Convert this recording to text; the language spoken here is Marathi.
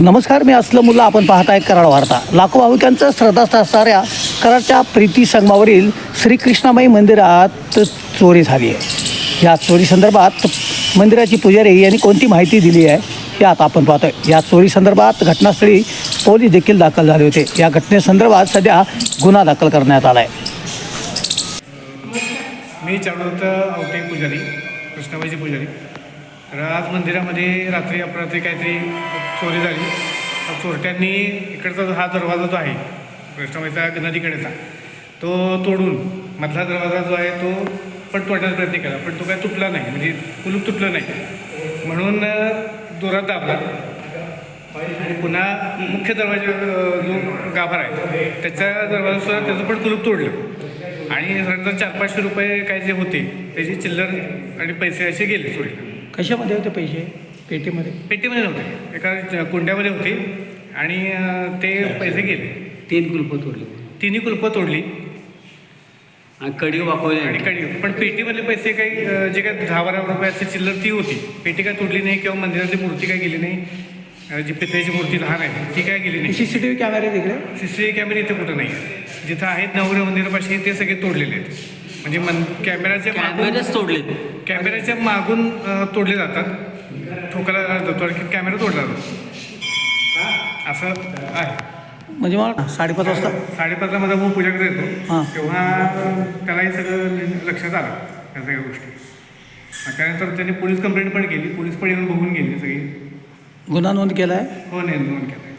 नमस्कार मी असलं मुलं आपण पाहताय कराड वार्ता. लाखो भाविकांचं श्रद्धास्थ असणाऱ्या कराडच्या प्रीती संगमावरील श्रीकृष्णामाई मंदिरात चोरी झाली आहे. या चोरी संदर्भात मंदिराची पुजारी यांनी कोणती माहिती दिली आहे हे आता आपण पाहतोय. या चोरी संदर्भात घटनास्थळी पोलीस देखील दाखल झाले होते. या घटनेसंदर्भात सध्या गुन्हा दाखल करण्यात आला आहे मी चावडोत आवटे पुजारी कृष्णाबाईचे पुजारी. तर आज मंदिरामध्ये रात्री अपरात्री काहीतरी चोरी झाली. चोरट्यांनी इकडचा जो हा दरवाजा जो आहे कृष्णाबाईचा नदीकडेचा तो तोडून मधला दरवाजा जो आहे तो पण तोडण्याचा प्रयत्न केला. पण तो काय तुटला नाही म्हणजे कुलूप तुटलं नाही. म्हणून दोरात दाबला. आणि पुन्हा मुख्य दरवाजा जो गाभार आहे त्याच्या दरवाजा सुद्धा त्याचं पण कुलूप तोडलं. आणि साधारणतः चार पाचशे रुपये काय जे होते त्याची चिल्लर आणि पैसे असे गेले चोरीला. कशामध्ये होते पैसे? पेटीमध्ये? पेटीमध्ये नव्हते. एका कुंड्यामध्ये होते आणि ते पैसे गेले. तीन कुलप तोडली. तिन्ही कुलपं तोडली. आणि कडी वापरली आणि कडी पण पेटीमधले पैसे काही जे काय दहा बारा रुपयाची चिल्लर ती होती. पेटी काय तोडली नाही किंवा मंदिरातली मूर्ती काय गेली नाही. जी पितळेची मूर्ती लहान आहे ती काय गेली नाही. सी सी टी व्ही कॅमेरे तिकडे? सी सी कॅमेरे इथे कुठं नाही. जिथं आहेत नवग्रह मंदिरापाशी ते सगळे तोडलेले आहेत. म्हणजे मन कॅमेराच्या मागून कॅमेरेच तोडलेत. कॅमेऱ्याच्या मागून अ, तोडले जातात. ठोकायला जातो. आणखी कॅमेरा तोडला जातो. असं आहे. म्हणजे मला साडेपाच वाजता? साडेपाचला माझा भाऊ पूजाकडे येतो. हां. तेव्हा त्यालाही सगळं लक्षात आलं या सगळ्या गोष्टी. मग त्यानंतर त्यांनी पोलीस कंप्लेंट पण केली. पोलीस पण येऊन बघून गेली सगळी. गुन्हा नोंद केला आहे हो नाही नोंद केलं